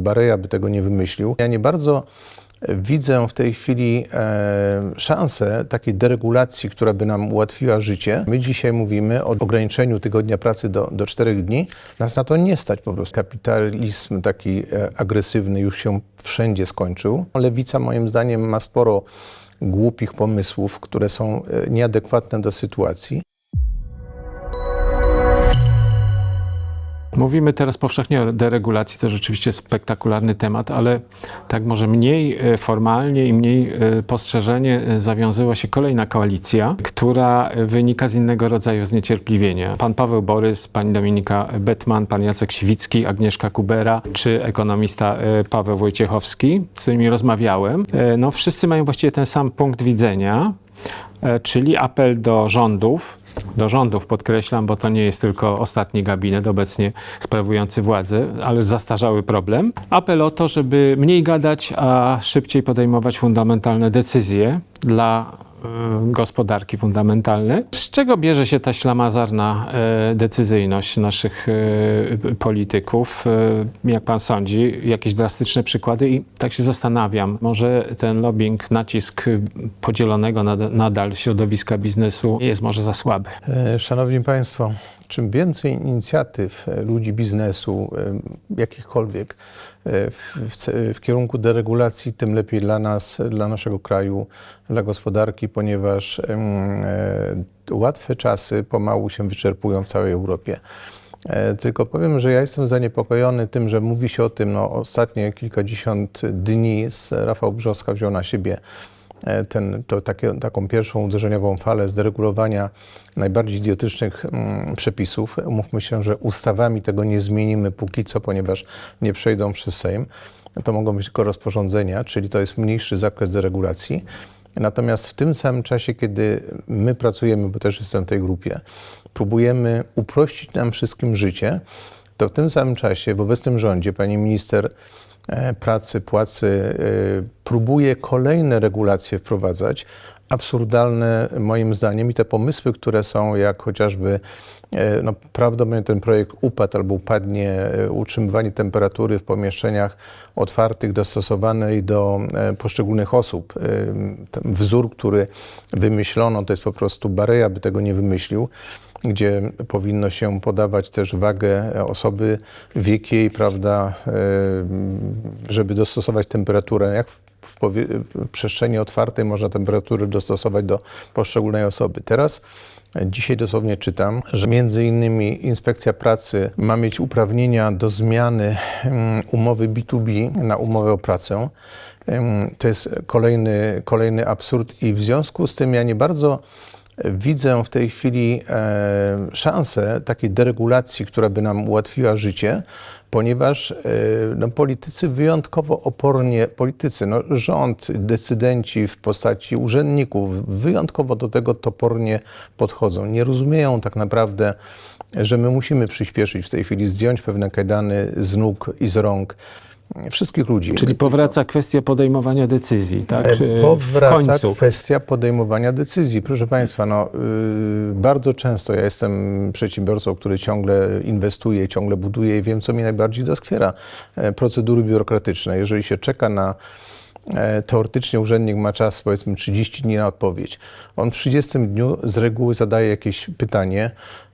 Bareja by tego nie wymyślił. Ja nie bardzo widzę w tej chwili e, szansę takiej deregulacji, która by nam ułatwiła życie. My dzisiaj mówimy o ograniczeniu tygodnia pracy do, do czterech dni. Nas na to nie stać po prostu. Kapitalizm taki e, agresywny już się wszędzie skończył. Lewica moim zdaniem ma sporo głupich pomysłów, które są e, nieadekwatne do sytuacji. Mówimy teraz powszechnie o deregulacji, to rzeczywiście spektakularny temat, ale tak może mniej e, formalnie i mniej e, postrzeżenie e, zawiązała się kolejna koalicja, która wynika z innego rodzaju zniecierpliwienia. Pan Paweł Borys, pani Dominika Betman, pan Jacek Siwicki, Agnieszka Kubera czy ekonomista Paweł Wojciechowski, z którymi rozmawiałem. No wszyscy mają właściwie ten sam punkt widzenia, czyli apel do rządów, do rządów podkreślam, bo to nie jest tylko ostatni gabinet obecnie sprawujący władzę, ale zastarzały problem. Apel o to, żeby mniej gadać, a szybciej podejmować fundamentalne decyzje dla gospodarki fundamentalne. Z czego bierze się ta ślamazarna e, decyzyjność naszych e, polityków? Jak pan sądzi? Jakieś drastyczne przykłady? I tak się zastanawiam, może ten lobbying, nacisk podzielonego nad, nadal środowiska biznesu jest może za słaby. E, Szanowni Państwo, czym więcej inicjatyw e, ludzi biznesu, e, jakichkolwiek, e, w, w, w kierunku deregulacji, tym lepiej dla nas, dla naszego kraju, dla gospodarki, ponieważ łatwe czasy pomału się wyczerpują w całej Europie. Tylko powiem, że ja jestem zaniepokojony tym, że mówi się o tym, no ostatnie kilkadziesiąt dni z Rafał Brzoska wziął na siebie ten, to takie, taką pierwszą uderzeniową falę zderegulowania najbardziej idiotycznych mm, przepisów. Umówmy się, że ustawami tego nie zmienimy póki co, ponieważ nie przejdą przez Sejm. To mogą być tylko rozporządzenia, czyli to jest mniejszy zakres deregulacji. Natomiast w tym samym czasie, kiedy my pracujemy, bo też jestem w tej grupie, próbujemy uprościć nam wszystkim życie, to w tym samym czasie w obecnym rządzie pani minister e, pracy, płacy e, próbuje kolejne regulacje wprowadzać, absurdalne moim zdaniem i te pomysły, które są, jak chociażby e, no, prawdopodobnie ten projekt upadł albo upadnie, e, utrzymywanie temperatury w pomieszczeniach otwartych dostosowanej do e, poszczególnych osób. E, Ten wzór, który wymyślono, to jest po prostu Bareja by tego nie wymyślił gdzie powinno się podawać też wagę osoby, wiek jej, prawda, e, żeby dostosować temperaturę. Jak w, w przestrzeni otwartej można temperaturę dostosować do poszczególnej osoby. Teraz e, Dzisiaj dosłownie czytam, że między innymi Inspekcja Pracy ma mieć uprawnienia do zmiany mm, umowy B2B na umowę o pracę. To jest kolejny, kolejny absurd i w związku z tym ja nie bardzo widzę w tej chwili e, szansę takiej deregulacji, która by nam ułatwiła życie, ponieważ e, no, politycy wyjątkowo opornie, politycy, no, rząd, decydenci w postaci urzędników wyjątkowo do tego topornie podchodzą. Nie rozumieją tak naprawdę, że my musimy przyspieszyć w tej chwili, zdjąć pewne kajdany z nóg i z rąk wszystkich ludzi. Czyli powraca kwestia podejmowania decyzji, tak? Czy w Powraca końcu. kwestia podejmowania decyzji. Proszę Państwa, no, yy, bardzo często ja jestem przedsiębiorcą, który ciągle inwestuje, ciągle buduje i wiem, co mi najbardziej doskwiera. E, procedury biurokratyczne. Jeżeli się czeka na Teoretycznie urzędnik ma czas powiedzmy 30 dni na odpowiedź. On w 30 dniu z reguły zadaje jakieś pytanie,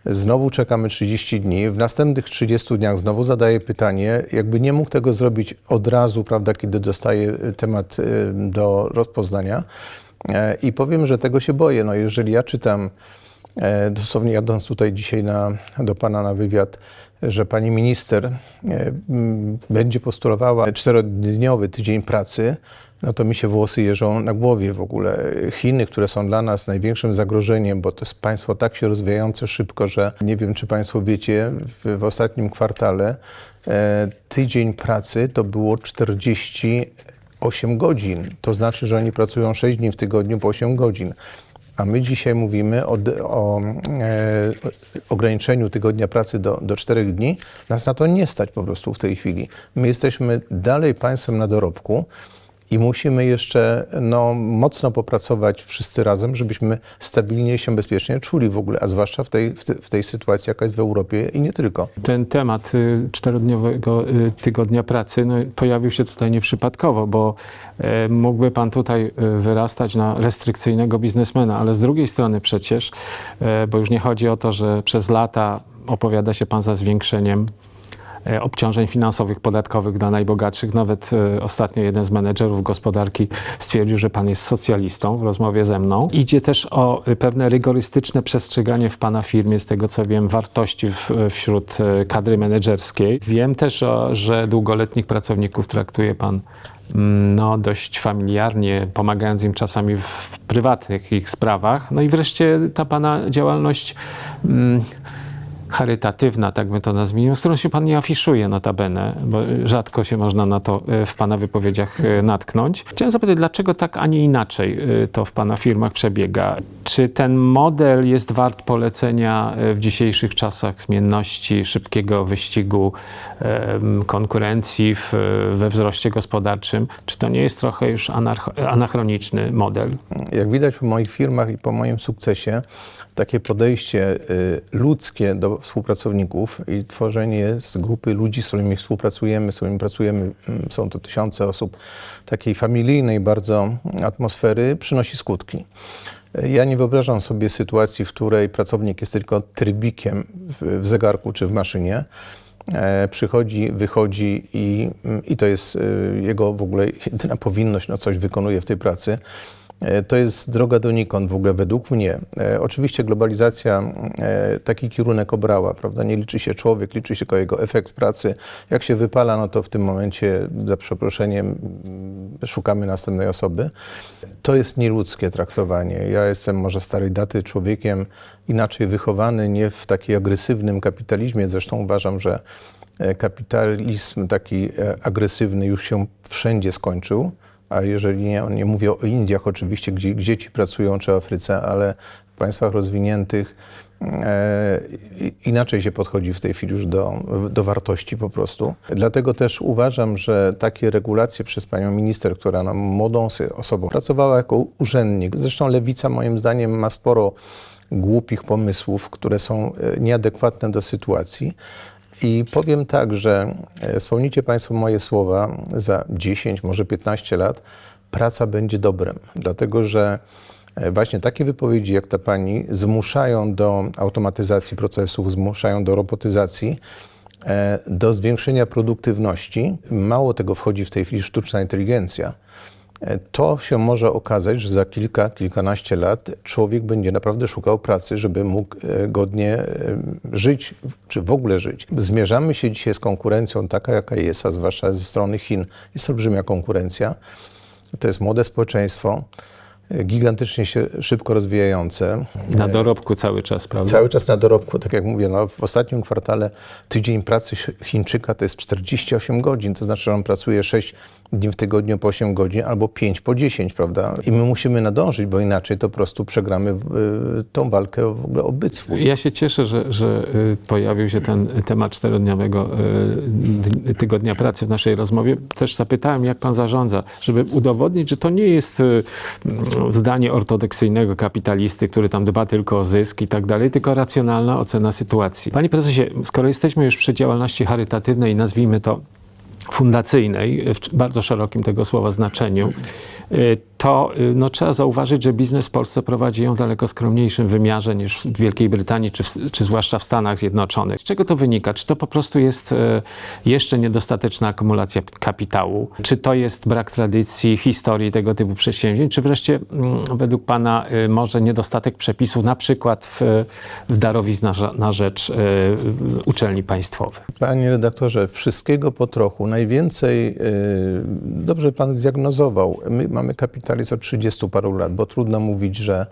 znowu czekamy 30 dni, w następnych 30 dniach znowu zadaje pytanie, jakby nie mógł tego zrobić od razu, prawda, kiedy dostaje e, temat e, do rozpoznania. E, I powiem, że tego się boję. No, jeżeli ja czytam, e, dosłownie jadąc tutaj dzisiaj na, do Pana na wywiad, że Pani Minister e, będzie postulowała czterodniowy tydzień pracy, no to mi się włosy jeżą na głowie w ogóle. Chiny, które są dla nas największym zagrożeniem, bo to jest państwo tak się rozwijające szybko, że nie wiem, czy Państwo wiecie, w, w ostatnim kwartale e, tydzień pracy to było 48 godzin. To znaczy, że oni pracują 6 dni w tygodniu po 8 godzin. A my dzisiaj mówimy o, o e, ograniczeniu tygodnia pracy do, do 4 dni. Nas na to nie stać po prostu w tej chwili. My jesteśmy dalej państwem na dorobku. I musimy jeszcze no, mocno popracować wszyscy razem, żebyśmy stabilnie się bezpiecznie czuli w ogóle, a zwłaszcza w tej, w, te, w tej sytuacji, jaka jest w Europie i nie tylko. Ten temat y, czterodniowego y, tygodnia pracy no, pojawił się tutaj nieprzypadkowo, bo e, mógłby pan tutaj y, wyrastać na restrykcyjnego biznesmena, ale z drugiej strony przecież, e, bo już nie chodzi o to, że przez lata opowiada się pan za zwiększeniem obciążeń finansowych, podatkowych dla najbogatszych. Nawet e, ostatnio jeden z menedżerów gospodarki stwierdził, że pan jest socjalistą w rozmowie ze mną. Idzie też o e, pewne rygorystyczne przestrzeganie w pana firmie, z tego co wiem, wartości w, wśród e, kadry menedżerskiej. Wiem też, o, że długoletnich pracowników traktuje pan mm, no, dość familiarnie, pomagając im czasami w prywatnych ich sprawach. No i wreszcie ta pana działalność mm, charytatywna, tak bym to nazwijmy, z którą się pan nie afiszuje notabene, bo rzadko się można na to e, w pana wypowiedziach e, natknąć. Chciałem zapytać, dlaczego tak, a nie inaczej e, to w pana firmach przebiega? Czy ten model jest wart polecenia w dzisiejszych czasach zmienności, szybkiego wyścigu, konkurencji w, we wzroście gospodarczym? Czy to nie jest trochę już anachroniczny model? Jak widać po moich firmach i po moim sukcesie, takie podejście y, ludzkie do współpracowników i tworzenie z grupy ludzi, z którymi współpracujemy, z którymi pracujemy, mm, są to tysiące osób, takiej familijnej bardzo atmosfery, przynosi skutki. Ja nie wyobrażam sobie sytuacji, w której pracownik jest tylko trybikiem w, zegarku czy w maszynie. E, przychodzi, wychodzi i, i to jest e, jego w ogóle jedyna powinność, no coś wykonuje w tej pracy. E, To jest droga donikąd w ogóle według mnie. E, Oczywiście globalizacja e, taki kierunek obrała, prawda? Nie liczy się człowiek, liczy się tylko jego efekt pracy. Jak się wypala, no to w tym momencie, za przeproszeniem, mm, szukamy następnej osoby. To jest nieludzkie traktowanie. Ja jestem może starej daty człowiekiem inaczej wychowany, nie w takim agresywnym kapitalizmie. Zresztą uważam, że kapitalizm taki agresywny już się wszędzie skończył. A jeżeli nie, nie mówię o Indiach oczywiście, gdzie, gdzie ci pracują, czy Afryce, ale w państwach rozwiniętych e, inaczej się podchodzi w tej chwili już do, do wartości po prostu. Dlatego też uważam, że takie regulacje przez panią minister, która no, młodą osobą pracowała jako urzędnik. Zresztą lewica moim zdaniem ma sporo głupich pomysłów, które są e, nieadekwatne do sytuacji. I powiem tak, że e, wspomnicie Państwo moje słowa, za 10, może 15 lat praca będzie dobrem, dlatego że e, właśnie takie wypowiedzi jak ta pani zmuszają do automatyzacji procesów, zmuszają do robotyzacji, e, do zwiększenia produktywności. Mało tego wchodzi w tej chwili sztuczna inteligencja. E, To się może okazać, że za kilka, kilkanaście lat człowiek będzie naprawdę szukał pracy, żeby mógł e, godnie e, żyć, czy w ogóle żyć. Zmierzamy się dzisiaj z konkurencją taka, jaka jest, a zwłaszcza ze strony Chin. Jest olbrzymia konkurencja. To jest młode społeczeństwo, gigantycznie się szybko rozwijające. Na dorobku cały czas, prawda? Cały czas na dorobku, tak jak mówię, no, w ostatnim kwartale tydzień pracy Chińczyka to jest 48 godzin, to znaczy, że on pracuje 6 dni w tygodniu po 8 godzin albo 5 po 10, prawda? I my musimy nadążyć, bo inaczej to po prostu przegramy y, tą walkę w ogóle o byt swój. Ja się cieszę, że, że y, pojawił się ten temat czterodniowego y, tygodnia pracy w naszej rozmowie. Też zapytałem, jak pan zarządza, żeby udowodnić, że to nie jest zdanie ortodoksyjnego kapitalisty, który tam dba tylko o zysk i tak dalej, tylko racjonalna ocena sytuacji. Panie prezesie, skoro jesteśmy już przy działalności charytatywnej, nazwijmy to fundacyjnej, w bardzo szerokim tego słowa znaczeniu, y, to y, no, trzeba zauważyć, że biznes w Polsce prowadzi ją w daleko skromniejszym wymiarze niż w Wielkiej Brytanii, czy, w, czy zwłaszcza w Stanach Zjednoczonych. Z czego to wynika? Czy to po prostu jest e, jeszcze niedostateczna akumulacja kapitału? Czy to jest brak tradycji, historii tego typu przedsięwzięć? Czy wreszcie mm, według Pana y, może niedostatek przepisów, na przykład w, w darowizn na, na rzecz uczelni państwowych? Panie redaktorze, wszystkiego po trochu. Najwięcej, y, dobrze pan zdiagnozował, my mamy kapitalizm od 30 paru lat, bo trudno mówić, że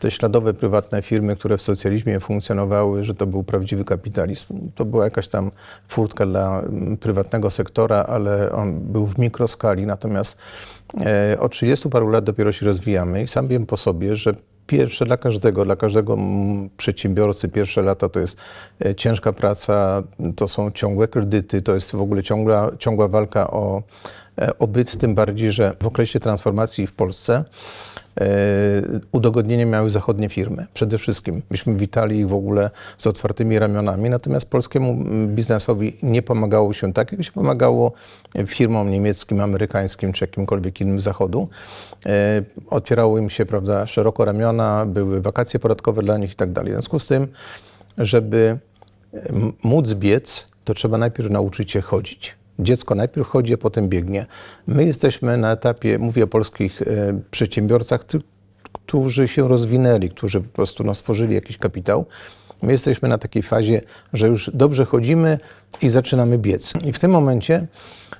te śladowe prywatne firmy, które w socjalizmie funkcjonowały, że to był prawdziwy kapitalizm. To była jakaś tam furtka dla mm, prywatnego sektora, ale on był w mikroskali. Natomiast e, od 30 paru lat dopiero się rozwijamy i sam wiem po sobie, że Pierwsze dla każdego, dla każdego mm, przedsiębiorcy pierwsze lata to jest e, ciężka praca, to są ciągłe kredyty, to jest w ogóle ciągła, ciągła walka o obyt, tym bardziej, że w okresie transformacji w Polsce e, udogodnienie miały zachodnie firmy. Przede wszystkim myśmy witali ich w ogóle z otwartymi ramionami, natomiast polskiemu mm, biznesowi nie pomagało się tak, jak się pomagało firmom niemieckim, amerykańskim czy jakimkolwiek innym zachodu. E, Otwierało im się prawda, szeroko ramiona, były wakacje podatkowe dla nich i tak dalej. W związku z tym, żeby móc biec, to trzeba najpierw nauczyć się chodzić. Dziecko najpierw chodzi, a potem biegnie. My jesteśmy na etapie, mówię o polskich e, przedsiębiorcach, którzy się rozwinęli, którzy po prostu no, stworzyli jakiś kapitał. My jesteśmy na takiej fazie, że już dobrze chodzimy i zaczynamy biec. I w tym momencie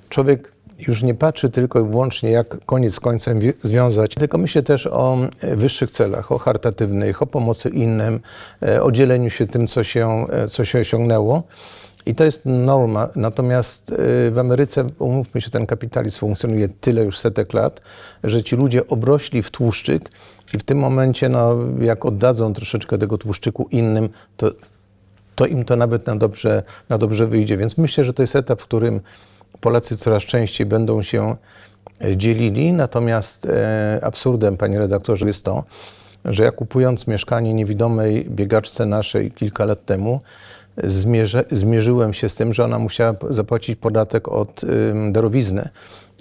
człowiek już nie patrzy tylko i wyłącznie, jak koniec z końcem wi- związać, tylko myśli też o e, wyższych celach, o charytatywnych, o pomocy innym, e, o dzieleniu się tym, co się, co się osiągnęło. I to jest norma. Natomiast e, w Ameryce, umówmy się, ten kapitalizm funkcjonuje tyle już setek lat, że ci ludzie obrośli w tłuszczyk i w tym momencie, no, jak oddadzą troszeczkę tego tłuszczyku innym, to, to im to nawet na dobrze, na dobrze wyjdzie. Więc myślę, że to jest etap, w którym Polacy coraz częściej będą się e, dzielili. Natomiast e, absurdem, panie redaktorze, jest to, że ja kupując mieszkanie niewidomej biegaczce naszej kilka lat temu, zmierzę, zmierzyłem się z tym, że ona musiała zapłacić podatek od darowizny.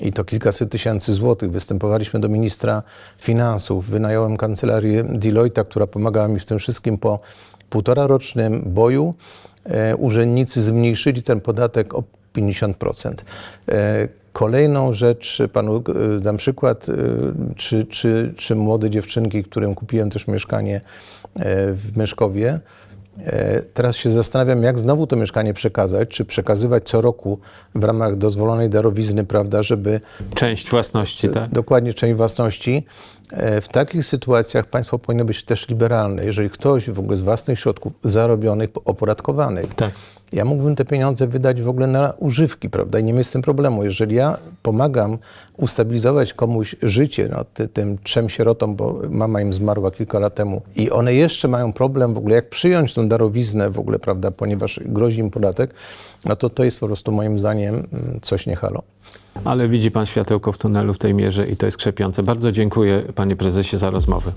I to kilkaset tysięcy złotych. Występowaliśmy do ministra finansów, wynająłem kancelarię Deloitte, która pomagała mi w tym wszystkim po półtora rocznym boju. E, urzędnicy zmniejszyli ten podatek o 50%. E, Kolejną rzecz, panu e, dam przykład, e, czy, czy, czy młode dziewczynki, którym kupiłem też mieszkanie e, w Myszkowie, Teraz się zastanawiam, jak znowu to mieszkanie przekazać, czy przekazywać co roku w ramach dozwolonej darowizny, prawda, żeby Część własności, tak? dokładnie część własności. E, W takich sytuacjach państwo powinno być też liberalne. Jeżeli ktoś w ogóle z własnych środków zarobionych, opodatkowanych, Tak. Ja mógłbym te pieniądze wydać w ogóle na używki, prawda? I nie ma z tym problemu. Jeżeli ja pomagam ustabilizować komuś życie, no, ty, tym trzem sierotom, bo mama im zmarła kilka lat temu i one jeszcze mają problem w ogóle, jak przyjąć tą darowiznę w ogóle, prawda, ponieważ grozi im podatek, no to to jest po prostu moim zdaniem mm, coś nie halo. Ale widzi pan światełko w tunelu w tej mierze i to jest krzepiące. Bardzo dziękuję panie prezesie za rozmowę.